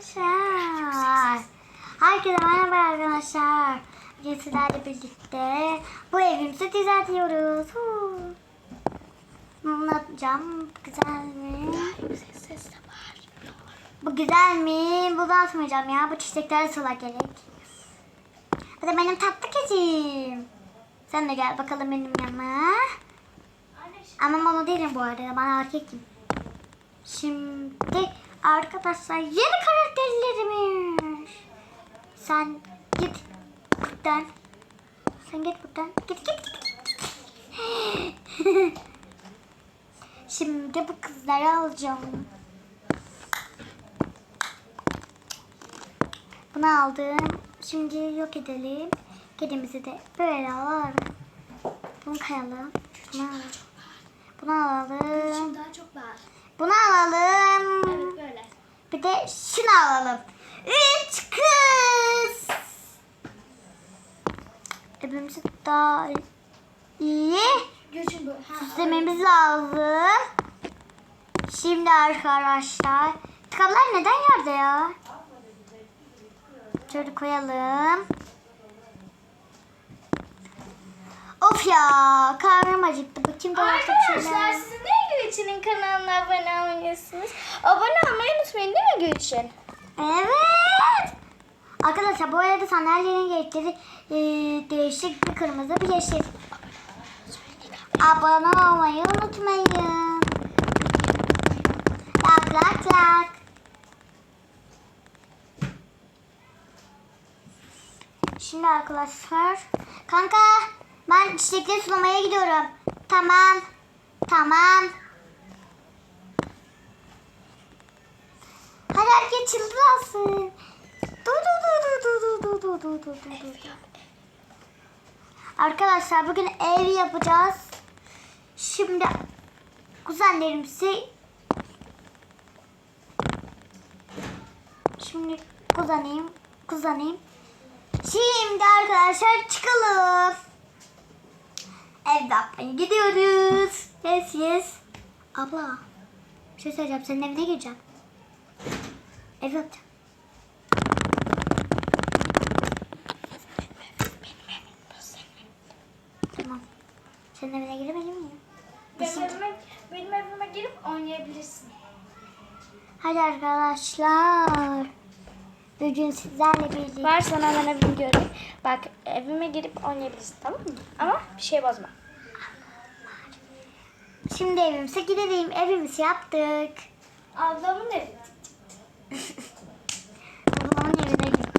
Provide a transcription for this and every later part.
arkadaşlar. Herkese merhaba arkadaşlar. Bugün sizlerle birlikte bu evimizi düzeltiyoruz. Bunu atacağım. Güzel mi? Bu güzel mi? Bunu atmayacağım ya. Bu çiçekler sola gerek. Bu da benim tatlı keçim. Sen de gel bakalım benim yanıma. Ama mono değilim bu arada. Ben erkekim. Şimdi arkadaşlar yeni karakterlerimiz. Sen git buradan. Sen git buradan. Git git git. git. Şimdi bu kızları alacağım. Bunu aldım. Şimdi yok edelim. Kedimizi de böyle alalım. Bunu kayalım. Bunu alalım. Bunu alalım. Çok var. Bunu alalım. Evet böyle. Bir de şunu alalım. Üç kız. Hepimizi daha iyi süslememiz lazım. Şimdi arkadaşlar. Tıkalar neden yerde ya? Şöyle koyalım. Of ya karnım acıktı. Bakayım bir Arkadaşlar şeyler. siz niye Göçün'ün kanalına abone olmuyorsunuz? Abone olmayı unutmayın değil mi Göçün? Evet. Arkadaşlar bu arada sandalyenin renkleri e, değişik bir kırmızı bir yeşil. Abone olmayı unutmayın. Lak lak lak. Şimdi arkadaşlar. Kanka ben çiçekleri sulamaya gidiyorum. Tamam. Tamam. Hadi herkes çıldırasın. Du du du du du du du du du du du du. Arkadaşlar bugün ev yapacağız. Şimdi kuzenlerimizi Şimdi kuzeneyim, kuzeneyim. Şimdi arkadaşlar çıkalım. Yapmaya gidiyoruz. Yes yes. Abla bir şey söyleyeceğim. Senin evine gireceğim. Ev yapacağım. Tamam. Senin evine girebilir miyim? Benim evime, benim evime girip oynayabilirsin. Hadi arkadaşlar. Bugün sizlerle birlikte. Var sana hemen evimi göreyim. Bak evime girip oynayabilirsin tamam mı? Ama bir şey bozma. Şimdi evimize gidelim. Evimizi yaptık. Ablamın evi. Ablamın evine gittik.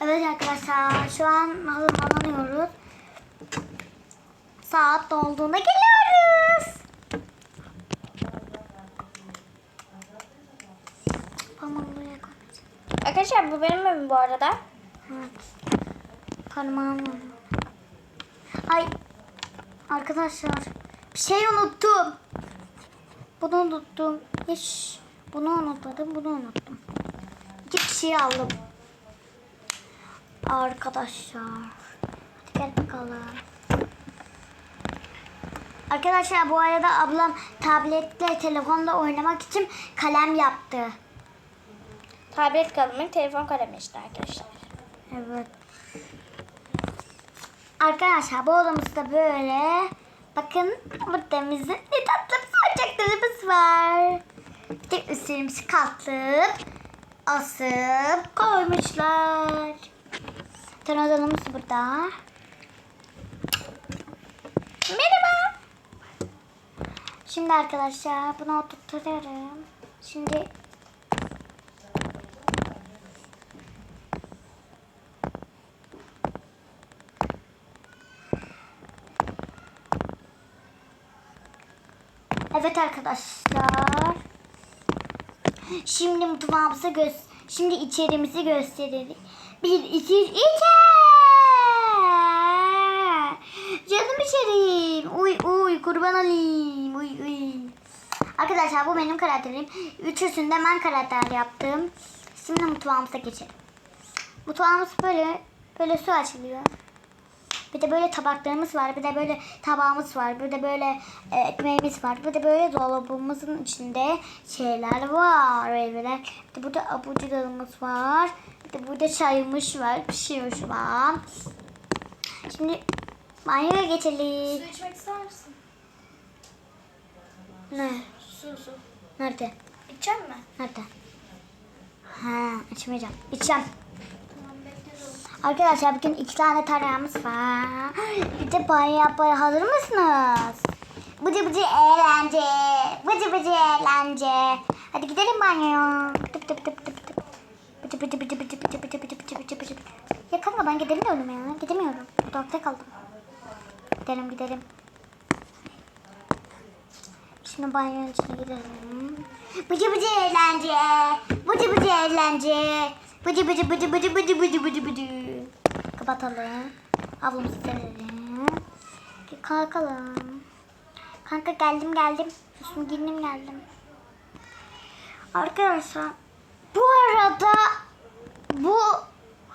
Evet arkadaşlar şu an hazırlanıyoruz. Saat dolduğunda geliyoruz. Tamam buraya koyacağım. Arkadaşlar bu benim evim bu arada. Evet. Parmağım. Ay arkadaşlar bir şey unuttum. Bunu unuttum. Hiç bunu unutmadım. Bunu unuttum. İki kişiyi aldım. Arkadaşlar. Hadi gel bakalım. Arkadaşlar bu arada ablam tabletle telefonda oynamak için kalem yaptı. Tablet kalemi, telefon kalemi işte arkadaşlar. Evet. Arkadaşlar bu odamızda böyle. Bakın burada bizim ne tatlı oyuncaklarımız var. Bir üstlerimizi katlayıp asıp koymuşlar. Ten odamız burada. Merhaba. Şimdi arkadaşlar bunu oturtuyorum. Şimdi Evet arkadaşlar. Şimdi mutfağımızı göz Şimdi içerimizi gösterelim. Bir, iki, iki. Canım içerim. Uy uy kurban olayım. Uy uy. Arkadaşlar bu benim karakterim. Üçüsünde ben karakter yaptım. Şimdi mutfağımıza geçelim. Mutfağımız böyle böyle su açılıyor. Bir de böyle tabaklarımız var. Bir de böyle tabağımız var. Bir de böyle e, ekmeğimiz var. Bir de böyle dolabımızın içinde şeyler var. Böyle. Bir de burada abucularımız var. Bir de burada çayımız var. Pişirmiş var. Şimdi banyoya geçelim. Su içmek ister misin? Ne? Su su. Nerede? İçecek mi? Nerede? Ha, içmeyeceğim. İçeceğim. Arkadaşlar bugün iki tane tarağımız var. Bir de banyo yapmaya hazır mısınız? Bıcı bıcı eğlence. Bıcı bıcı eğlence. Hadi gidelim banyoya. Tıp tıp tıp tıp tıp. Bıcı bıcı bıcı bıcı bıcı bıcı bıcı bıcı bıcı bıcı. Ya kanka ben gidemiyorum ya. Gidemiyorum. Dolapta kaldım. Gidelim gidelim. Şimdi banyonun içine gidelim. Bıcı bıcı eğlence. Bıcı bıcı eğlence. Bıcı bıcı bıcı bıcı bıcı bıcı bıcı bıcı. Kapatalım. Havlumuzu serelim. Kalkalım. Kanka geldim geldim. Üstümü giyindim geldim. Arkadaşlar bu arada bu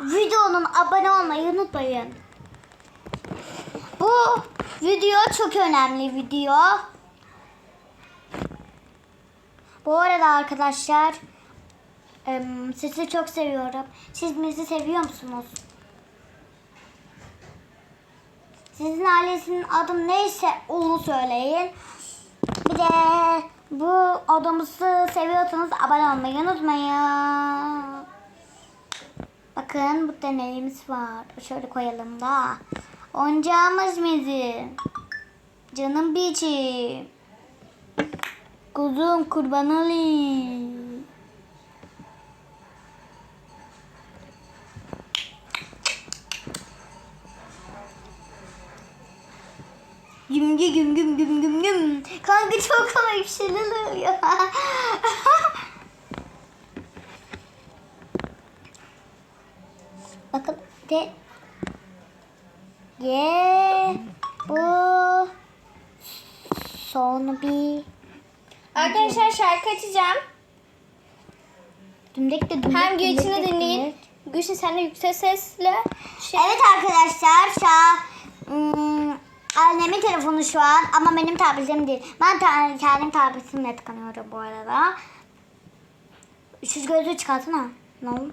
videonun abone olmayı unutmayın. Bu video çok önemli video. Bu arada arkadaşlar sizi çok seviyorum. Siz bizi seviyor musunuz? Sizin ailesinin adı neyse onu söyleyin. Bir de bu odamızı seviyorsanız abone olmayı unutmayın. Bakın bu deneyimiz var. Şöyle koyalım da. Oyuncağımız bizim. Canım biçim. Kuzum kurban olayım. Güm güm güm güm güm güm. Kanka çok bir şeyler oluyor. Bakın de Ye bu sonu bir Arkadaşlar şarkı açacağım. dümdek de dümdek Hem Gülçin'i dinleyin. Gülçin sen de yüksek sesle. Şey, Evet arkadaşlar şu an ım, annemin telefonu şu an ama benim tabletim değil. Ben ta- kendim tabletimle tıkanıyorum bu arada. Şu gözlüğü çıkartsana. Ne oldu?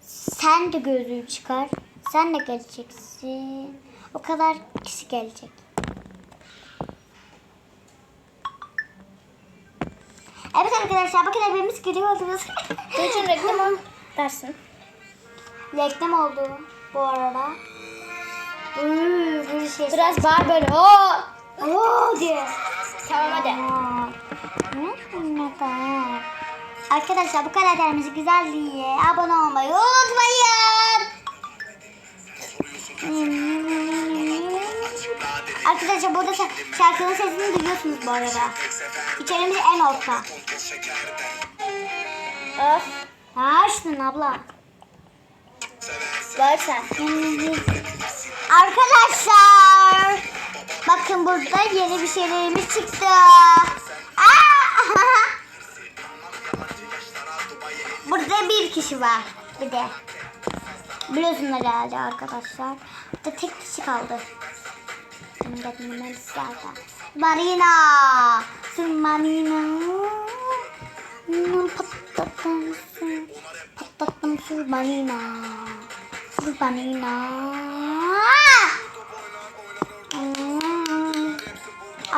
Sen de gözlüğü çıkar. Sen de geleceksin. O kadar kişi gelecek. Evet arkadaşlar bakın hepimiz giriyoruz. Gülçin reklamı dersin. Reklam oldu bu arada. Hmm, bir şey. Biraz bağır böyle. Oo. Oo diye. Tamam hadi. Kadar. Arkadaşlar bu karakterimiz güzel diye abone olmayı unutmayın. Arkadaşlar burada şa- şarkının sesini duyuyorsunuz bu arada. İçerimiz en orta. Of. Ha şunun abla. Bağır sen. Arkadaşlar bakın burada yeni bir şeylerimiz çıktı. Burada bir kişi var bir de. Biliyorsunuz herhalde arkadaşlar. Burada tek kişi kaldı. Marina. Sür Marina. Patlattım. Patlattım sür Marina. Sür Marina.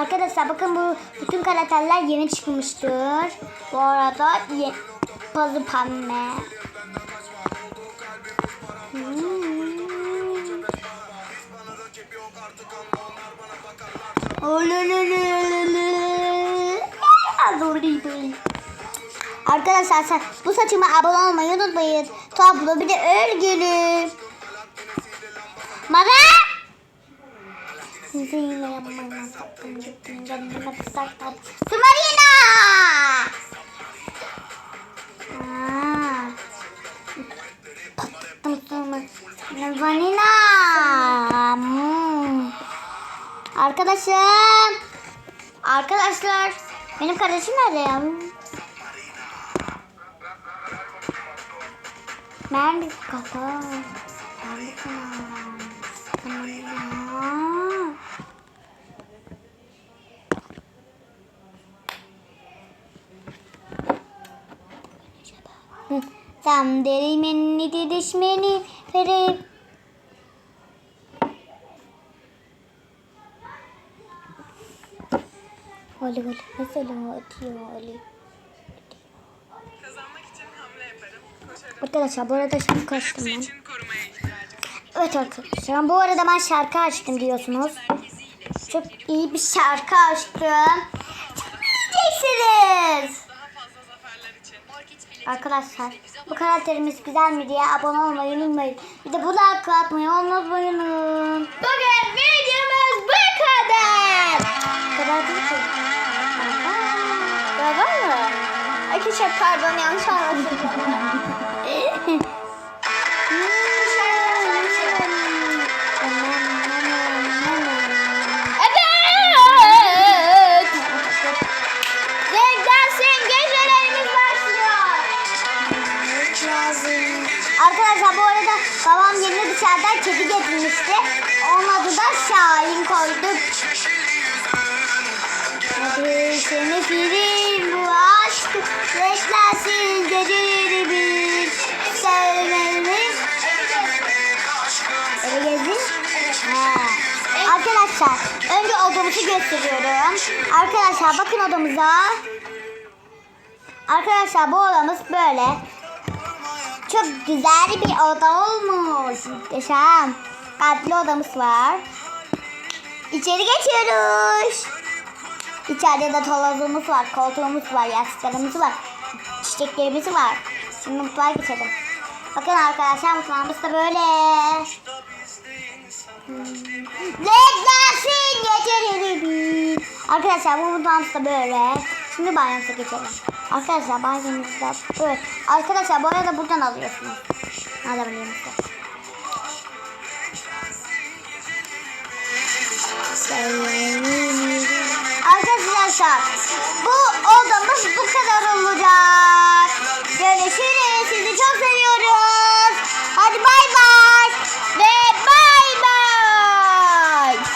Arkadaşlar bakın bu bütün karakterler yeni çıkmıştır. Bu arada ye Pazı pembe. Hmm. Arkadaşlar sen bu saçıma abone olmayı unutmayın. Tablo bir de örgülü. Size yine yapmamam tatlım gittim canıma kızar tatlım. Sımarina! Vanina! Hmm. Arkadaşım! Arkadaşlar! Benim kardeşim nerede ya? Merhaba kaka. Merhaba kaka. Hı, Tam derimeni didişmeni verip Oli oli mesela atıyor oli. Arkadaşlar bu arada şarkı açtım ben. korumaya ihtiyacım. Evet arkadaşlar bu arada ben şarkı açtım diyorsunuz. Çok iyi bir şarkı açtım. Zaferler için. Arkadaşlar bu karakterimiz güzel mi diye abone olmayı unutmayın. Bir de bu like atmayı unutmayın. Bugün videomuz bu kadar. Bu kadar değil ki. Var mı? Arkadaşlar pardon yanlış anlattım. Arkadaşlar bu arada babam yeni dışarıdan kedi getirmişti. Onun adı da Şahin koyduk. Seni film bu aşk Renklensin gecelerimiz Sevmemiz Eve gezdin? He. Arkadaşlar önce odamızı gösteriyorum. Arkadaşlar bakın odamıza. Arkadaşlar bu odamız böyle. Çok güzel bir oda olmuş. Muhteşem. Kalpli odamız var. İçeri geçiyoruz. İçeride de tolozumuz var, koltuğumuz var, yastıklarımız var, çiçeklerimiz var. Şimdi mutfağa geçelim. Bakın arkadaşlar mutfağımız da böyle. Renklensin gecelerimiz. Arkadaşlar bu mutfağımız da böyle. Şimdi Binance'a geçelim. Arkadaşlar Binance'da böyle. Arkadaşlar bu arada buradan alıyorsunuz. Nerede biliyorum. Arkadaşlar bu odamız bu kadar olacak. Görüşürüz. Sizi çok seviyoruz. Hadi bay bay.